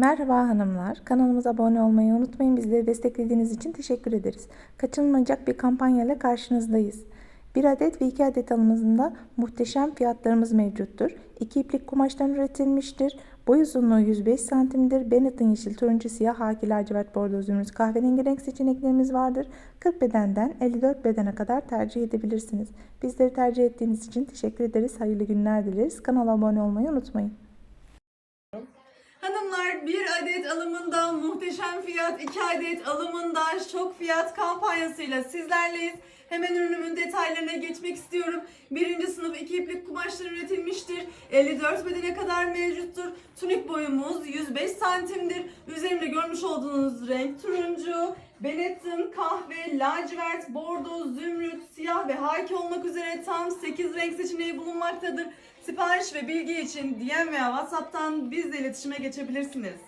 Merhaba hanımlar. Kanalımıza abone olmayı unutmayın. Bizleri desteklediğiniz için teşekkür ederiz. Kaçınılmayacak bir kampanyayla karşınızdayız. Bir adet ve iki adet alımında muhteşem fiyatlarımız mevcuttur. İki iplik kumaştan üretilmiştir. Boy uzunluğu 105 santimdir. Benetton yeşil, turuncu, siyah, haki, lacivert, bordo, zümrüt, kahverengi renk seçeneklerimiz vardır. 40 bedenden 54 bedene kadar tercih edebilirsiniz. Bizleri tercih ettiğiniz için teşekkür ederiz. Hayırlı günler dileriz. Kanala abone olmayı unutmayın. Bir adet alımında muhteşem fiyat, iki adet alımında şok fiyat kampanyasıyla sizlerleyiz. Hemen ürünümün detaylarına geçmek istiyorum. Üretilmiştir. 54 bedene kadar mevcuttur. Tunik boyumuz 105 santimdir. Üzerimde görmüş olduğunuz renk turuncu, Benetton, kahve, lacivert, bordo, zümrüt, siyah ve haki olmak üzere tam 8 renk seçeneği bulunmaktadır. Sipariş ve bilgi için DM veya WhatsApp'tan bizle iletişime geçebilirsiniz.